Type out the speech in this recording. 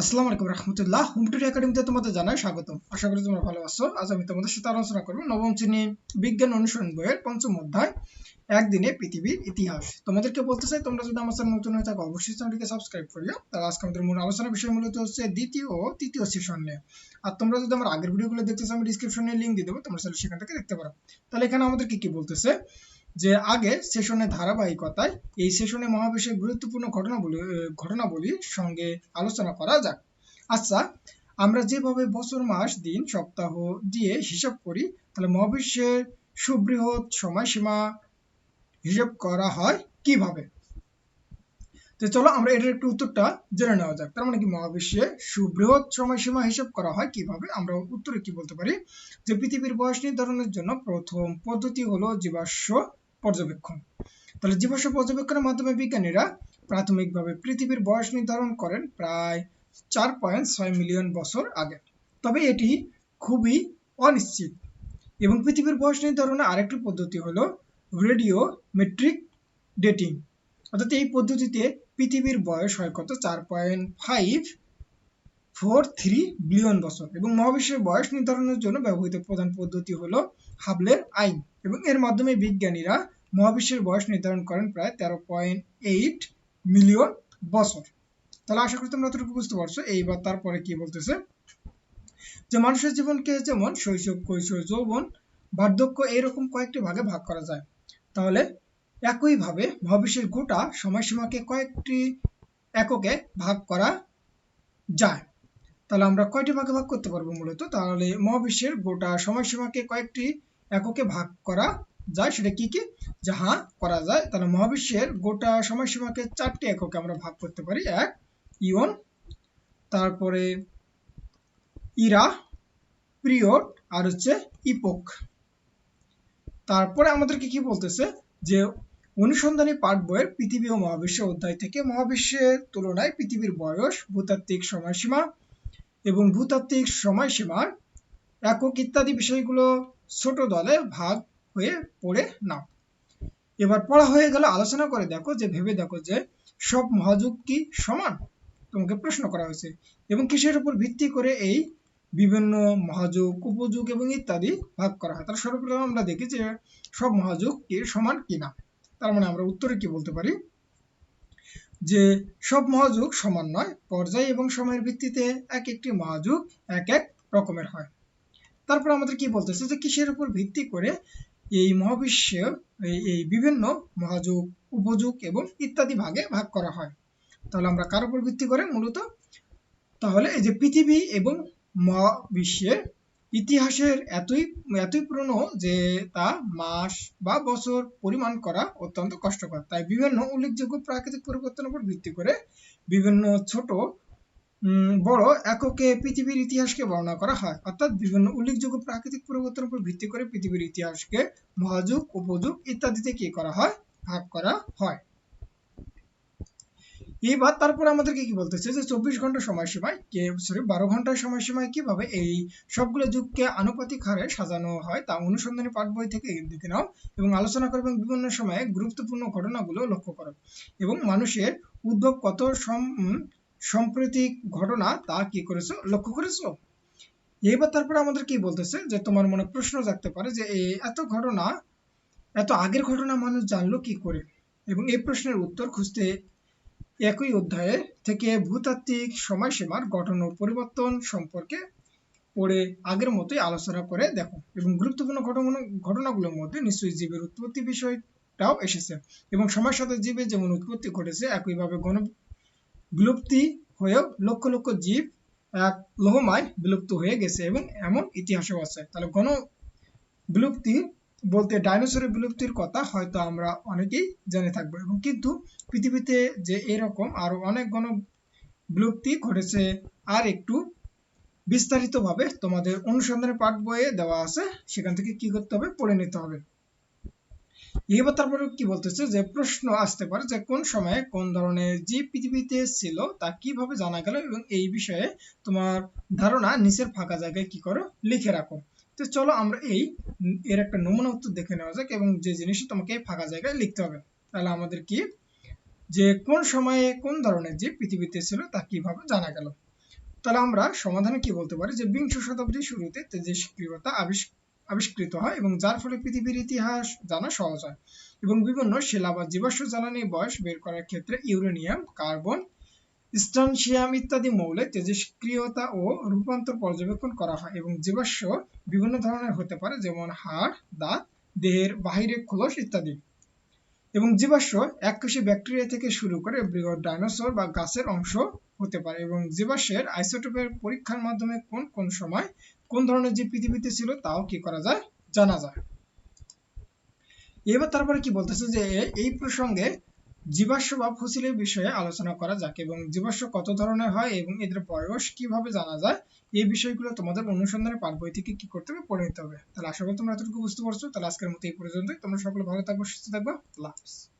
আসসালামু আলাইকুম রহমতুল্লাহ। হুমটুরি একাডেমিতে তোমাদের জানাই স্বাগতম। আশা করি তোমরা ভালো আছো। আজ আমি তোমাদের সাথে আলোচনা করব নবম শ্রেণি বিজ্ঞান অনুসরণ বইয়ের পঞ্চম অধ্যায়, একদিনে পৃথিবীর ইতিহাস। তোমাদেরকে বলতে চাই, তোমরা যদি আমার নতুন হয়ে থাকো, অবশ্যই চ্যানেলটিকে সাবস্ক্রাইব করিও। তাহলে আজকে আমাদের মূল আলোচনা বিষয় মূলত হচ্ছে দ্বিতীয় ও তৃতীয় সেশন নিয়ে। আর তোমরা যদি আমার আগের ভিডিওগুলো দেখতে চাও, আমি ডিসক্রিপশনে লিঙ্ক দিয়ে দেবো, তোমরা চাইলে সেখান থেকে দেখতে পারো। তাহলে এখানে আমাদের কি কি বলতেছে? যে আগে সেশনের ধারাবাহিকতায় এই সেশনে মহাবিশ্বের গুরুত্বপূর্ণ ঘটনাবলী ঘটনাবলীর সঙ্গে আলোচনা করা যাক। আচ্ছা আমরা যেভাবে বছর, মাস, দিন, সপ্তাহ দিয়ে হিসাব করি, তাহলে মহাবিশ্বের সুবৃহৎ সময়সীমা হিসাব করা হয় কীভাবে? তো চলো আমরা এটার একটু উত্তরটা জেনে নেওয়া যাক। তার মানে কি মহাবিশ্বে সুবৃহৎ সময়সীমা হিসাব করা হয় কীভাবে? আমরা উত্তরে কি বলতে পারি? যে পৃথিবীর বয়স নির্ধারণের জন্য প্রথম পদ্ধতি হলো জীবাশ্ম পর্যবেক্ষণ। তাহলে জীবাশ্ম পর্যবেক্ষণের মাধ্যমে বিজ্ঞানীরা প্রাথমিকভাবে পৃথিবীর বয়স নির্ধারণ করেন প্রায় চার পয়েন্ট ছয় মিলিয়ন বছর আগে। তবে এটি খুবই অনিশ্চিত এবং পৃথিবীর বয়স নির্ধারণের আরেকটি পদ্ধতি হলো রেডিও মেট্রিক ডেটিং। অর্থাৎ এই পদ্ধতিতে পৃথিবীর বয়স হয় কত? চার point five four three billion বছর এবং মহাবিশ্বের বয়স নির্ধারণের জন্য ব্যবহৃত প্রধান পদ্ধতি হলো হাবলের আইন এবং এর মাধ্যমে বিজ্ঞানীরা মহাবিশ্বের বয়স নির্ধারণ করেন প্রায় তেরো পয়েন্ট এইট মিলিয়ন বছর। তাহলে আশা করি তোমরা এতটুকু বুঝতে পারছ। এইবার তারপরে কি বলতেছে? যে মানুষের জীবনকে যেমন শৈশব, কৈশোর, যৌবন, বার্ধক্য এইরকম কয়েকটি ভাগে ভাগ করা যায়। তাহলে একইভাবে মহাবিশ্বের গোটা সময়সীমাকে কয়েকটি এককে ভাগ করা যায়। তাহলে আমরা কয়টি ভাগে ভাগ করতে পারব মূলত? তাহলে মহাবিশ্বের গোটা সময়সীমাকে কয়েকটি এককে ভাগ করা যায় সেটা কি কি? যাহা করা যায়। তাহলে মহাবিশ্বের গোটা সময়সীমাকে চারটি এককে আমরা ভাগ করতে পারি। এক ইয়ন তারপরে ইরা পিরিয়ড আর হচ্ছে ইপোক। তারপরে আমাদেরকে কি বলতেছে? যে অনুসন্ধানী পাঠ বইয়ের পৃথিবী ও মহাবিশ্ব অধ্যায় থেকে মহাবিশ্বের তুলনায় পৃথিবীর বয়স, ভূতাত্ত্বিক সময়সীমা এবং ভূতাত্ত্বিক সময়সীমার একক ইত্যাদি বিষয়গুলো ছোট দলে ভাগ হয়ে পড়ে নাও। এবার পড়া হয়ে গেল আলোচনা করে দেখো যে, ভেবে দেখো যে, সব মহাযুগ কি সমান? তোমাকে প্রশ্ন করা হয়েছে। এবং কিসের উপর ভিত্তি করে এই বিভিন্ন মহাযুগ, উপযুগ এবং ইত্যাদি ভাগ করা হয়? তার সর্বপ্রথম আমরা দেখি যে, সব মহাযুগ কি সমান কিনা তার মানে আমরা উত্তরে কি বলতে পারি? যে, সব মহাযুগ সমান নয়। পর্যায় এবং সময়ের ভিত্তিতে এক একটি মহাযুগ এক এক রকমের হয়। তারপর আমাদের কি বলতেছে যে, কিসের উপর ভিত্তি করে এই মহাবিশ্ব, এই বিভিন্ন মহাযুগ, উপযুগ এবং ইত্যাদি ভাগে ভাগ করা হয়। তাহলে আমরা কার উপর ভিত্তি করে মূলত? তাহলে এই যে পৃথিবী এবং মহাবিশ্বের ইতিহাসের এতই এতই পুরনো যে তা মাস বা বছর পরিমাণ করা অত্যন্ত কষ্টকর। তাই বিভিন্ন উল্লেখযোগ্য প্রাকৃতিক পরিবর্তনের উপর ভিত্তি করে বিভিন্ন ছোট বড় এককে পৃথিবীর ইতিহাসকে বর্ণনা করা হয়। অর্থাৎ বিভিন্ন উল্লেখযোগ্য প্রাকৃতিক পরিবর্তনের উপর ভিত্তি করে পৃথিবীর ইতিহাসকে মহাযুগ, উপযুগ ইত্যাদিতে কি করা হয়? ভাগ করা হয়। এবার তারপরে আমাদেরকে কি বলতেছে যে চব্বিশ ঘণ্টা সময়সীমায় কে সরি বারো ঘণ্টার সময়সীমায় কীভাবে এই সবগুলো যুগকে আনুপাতিক হারে সাজানো হয় তা অনুসন্ধানী পাঠ বই থেকে দেখে নাও এবং আলোচনা করো এবং বিভিন্ন সময়ে গুরুত্বপূর্ণ ঘটনাগুলো লক্ষ্য করো। এবং মানুষের উদ্ভব কত সাম্প্রতিক ঘটনা তা কি করেছ? লক্ষ্য করেছ? এবার তারপরে আমাদের কি বলতেছে? যে তোমার মনে প্রশ্ন জাগতে পারে যে এত ঘটনা, এত আগের ঘটনা মানুষ জানলো কি করে? এবং এই প্রশ্নের উত্তর খুঁজতে একই অধ্যায়ে থেকে ভূতাত্ত্বিক সময়সীমার গঠন ও পরিবর্তন সম্পর্কে পড়ে আগের মতোই আলোচনা করে দেখো। এবং গুরুত্বপূর্ণ ঘটনা, ঘটনাগুলোর মধ্যে নিশ্চয়ই জীবের উৎপত্তি বিষয়টাও এসেছে। এবং সময়ের সাথে জীবের যেমন উৎপত্তি ঘটেছে, একইভাবে গণ বিলুপ্তি হয়েও লক্ষ লক্ষ জীব এক লোহমায় বিলুপ্ত হয়ে গেছে এবং এমন ইতিহাসও আছে। তাহলে গণ বিলুপ্তি বলতে ডাইনোসরের বিলুপ্তির কথা হয়তো আমরা অনেকেই জেনে থাকব। এবং কিন্তু পৃথিবীতে যে এরকম আরও অনেক গণ বিলুপ্তি ঘটেছে, আর একটু বিস্তারিতভাবে তোমাদের অনুসন্ধানের পাঠ বইয়ে দেওয়া আছে, সেখান থেকে কি করতে হবে? পড়ে নিতে হবে। এবার তারপরে কি বলতেছে যে প্রশ্ন আসতে পারে যে কোন সময়ে কোন ধরনের পৃথিবীতে ছিল তা কীভাবে জানা গেল এবং এই বিষয়ে তোমার ধারণা নিচের ফাঁকা জায়গায় কি করো লিখে রাখো। তো চলো আমরা এই এর একটা নমুনা উত্তর দেখে নেওয়া যাক এবং যে জিনিসটা তোমাকে ফাঁকা জায়গায় লিখতে হবে। তাহলে আমাদের কি? যে কোন সময়ে কোন ধরনের জীব পৃথিবীতে ছিল তা কীভাবে জানা গেল? তাহলে আমরা সমাধানে কি বলতে পারি? যে বিংশ শতাব্দীর শুরুতে তেজস্ক্রিয়তা আবিষ্- আবিষ্কৃত হয় এবং যার ফলে পৃথিবীর ইতিহাস জানা সহজ হয় এবং বিভিন্ন শিলা বা জীবাশ্ম জ্বালানি বয়স বের করার ক্ষেত্রে ইউরেনিয়াম, কার্বন স্ট্রনশিয়াম ইত্যাদি মৌলে তেজস্ক্রিয়তা ও রূপান্তর পর্যবেক্ষণ করা হয় এবং জীবাশ্ম বিভিন্ন ধরনের হতে পারে, যেমন হাড়, দাঁত, দেহের বাহিরে খোলস ইত্যাদি। এবং জীবাশ্ম এককোষী ব্যাকটেরিয়া থেকে শুরু করে বৃহৎ ডাইনোসর বা গাছের অংশ হতে পারে এবং জীবাশ্মের আইসোটোপের পরীক্ষার মাধ্যমে কোন কোন সময় কোন ধরনের জীব পৃথিবীতে ছিল তাও কি করা যায়, জানা যায়। এবার তারপরে কি বলতেছে যে, এই প্রসঙ্গে জীবাশ্ম বা ফসিলের বিষয়ে আলোচনা করা যাক এবং জীবাশ্ম কত ধরনের হয় এবং এদের বয়স কীভাবে জানা যায়, এই বিষয়গুলো তোমাদের অনুসন্ধানের পাঠ বই থেকে কি করতে হবে পড়ে নিতে হবে। তাহলে আশা করি তোমরা এতটুকু বুঝতে পারছ। তাহলে আজকের মতো এই পর্যন্তই। তোমরা সকলে ভালো থাকবে, সুস্থ থাকবে। আল্লাহ হাফিজ।